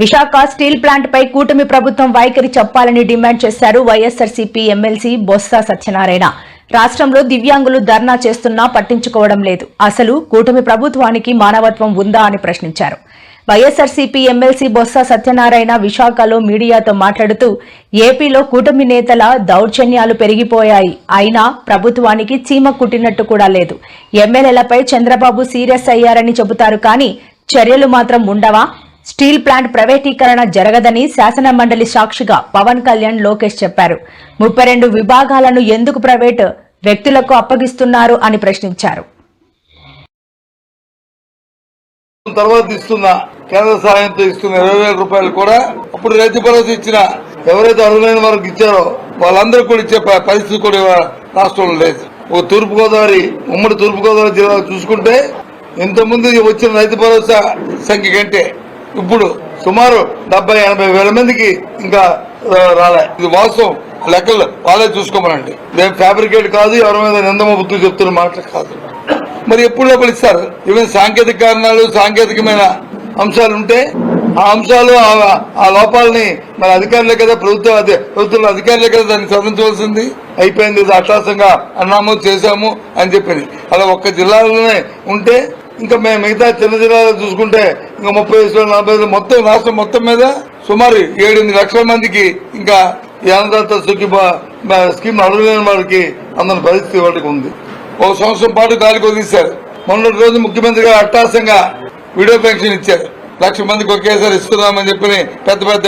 Visakha steel plant పై కూటమి ప్రభుత్వం వైఖరి చెప్పాలని డిమాండ్ చేశారు వైఎస్ఆర్సీపీ ఎమ్మెల్సీ బొత్స సత్యనారాయణ. రాష్ట్రంలో దివ్యాంగులు ధర్నా చేస్తున్నా పట్టించుకోవడం లేదు. అసలు కూటమి ప్రభుత్వానికి మానవత్వం ఉందా అని ప్రశ్నించారు. వైఎస్ఆర్సీపీ ఎమ్మెల్సీ బొత్స సత్యనారాయణ విశాఖలో మీడియాతో మాట్లాడుతూ ఏపీలో కూటమి నేతల దౌర్జన్యాలు పెరిగిపోయాయి. అయినా ప్రభుత్వానికి చీమ కుట్టినట్టు కూడా లేదు. ఎమ్మెల్యేలపై చంద్రబాబు సీరియస్ అయ్యారని చెబుతారు కానీ చర్యలు మాత్రం ఉండవా? స్టీల్ ప్లాంట్ ప్రైవేటీకరణ జరగదని శాసన మండలి సాక్షిగా పవన్ కళ్యాణ్ లోకేష్ చెప్పారు. ముప్పై రెండు విభాగాలను ఎందుకు ప్రైవేట్ వ్యక్తులకు అప్పగిస్తున్నారు అని ప్రశ్నించారు. తర్వాత ఇస్తున్న కేంద్ర సహాయంతో ఇస్తున్న ఇరవై వేల రూపాయలు కూడా అప్పుడు రైతు భరోసా ఇచ్చిన ఎవరైతే అర్హులైన వారికి ఇచ్చారో వాళ్ళందరూ కూడా ఇచ్చే పరిస్థితి కూడా రాష్ట్రంలో లేదు. ఓ తూర్పు గోదావరి ఉమ్మడి తూర్పు గోదావరి జిల్లా చూసుకుంటే ఇంతకుముందు వచ్చిన రైతు భరోసా సంఖ్య కంటే ఇప్పుడు సుమారు డెబ్బై ఎనభై వేల మందికి ఇంకా రాలే. ఇది వాస్తవం. లెక్కలు వాళ్ళే చూసుకోమనండి. మేము ఫ్యాబ్రికేట్ కాదు ఎవరి మీద నిందమ బుద్ధులు చెప్తున్న మాటలు కాదు. మరి ఎప్పుడు లోపల ఇస్తారు? ఈవెన్ సాంకేతిక కారణాలు సాంకేతికమైన అంశాలు ఉంటే ఆ అంశాలు ఆ- ఆ లోపాలని మన అధికారులే కదా ప్రభుత్వ ప్రభుత్వం అధికారులే కదా దాన్ని సవరించవలసింది? అయిపోయింది ఇది అట్లాసంగా అన్నాము చేశాము అని చెప్పింది. అలా ఒక్క జిల్లాలోనే ఉంటే ఇంకా మేము మిగతా చిన్న జిల్లాలో చూసుకుంటే ఇంకా ముప్పై ఐదు నలభై వేలు మొత్తం రాష్ట్రం మొత్తం మీద సుమారు ఏడెనిమిది లక్షల మందికి ఇంకా ఈ అన్నదాత సుఖీ స్కీమ్ అడగలేని వారికి అందరి పరిస్థితి వాటికి ఉంది. ఒక సంవత్సరం పాటు గాలికి వదిలేశారు మొన్నటి రోజు ముఖ్యమంత్రి గారు అట్టాసంగా వీడియో పెన్షన్ ఇచ్చారు. లక్ష మందికి ఒకేసారి ఇస్తున్నామని చెప్పి పెద్ద పెద్ద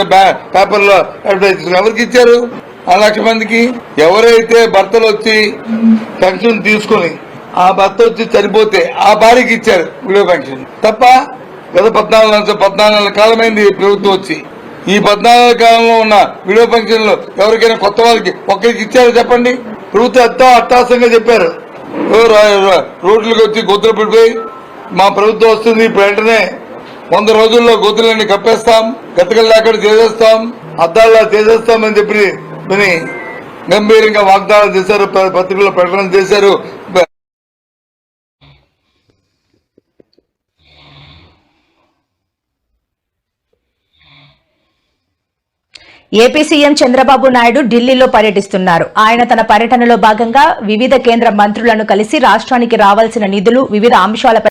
పేపర్లో అడ్వర్టైజ్ ఎవరికి ఇచ్చారు? ఆ లక్ష మందికి ఎవరైతే భర్తలు వచ్చి పెన్షన్ తీసుకుని ఆ భర్త వచ్చి చనిపోతే ఆ భార్యకి ఇచ్చారు వీడియో పెన్షన్. తప్ప గత పద్నాలుగు నెలల- పద్నాలుగు నెలల కాలమైంది ప్రభుత్వం వచ్చి. ఈ పద్నాలుగు కాలంలో ఉన్న వీడియో పెన్షన్లు ఎవరికైనా కొత్త వాళ్ళకి ఒక్కరికి ఇచ్చారు చెప్పండి? ప్రభుత్వం ఎంతో అట్టాసంగా చెప్పారు. ఓ రోడ్లకు వచ్చి గొంతులు పడిపోయి మా ప్రభుత్వం వస్తుంది ఇప్పుడు వెంటనే వంద రోజుల్లో గొంతులన్నీ కప్పేస్తాం గతకలు లేకుండా చేసేస్తాం అద్దాల్లో చేసేస్తామని చెప్పి గంభీరంగా వాగ్దానం చేశారు ప- పత్రికల్లో ప్రకటన చేశారు. ఏపీ సీఎం చంద్రబాబు నాయుడు ఢిల్లీలో పర్యటిస్తున్నారు. ఆయన తన పర్యటనలో భాగంగా వివిధ కేంద్ర మంత్రులను కలిసి రాష్ట్రానికి రావాల్సిన నిధులు వివిధ అంశాలపై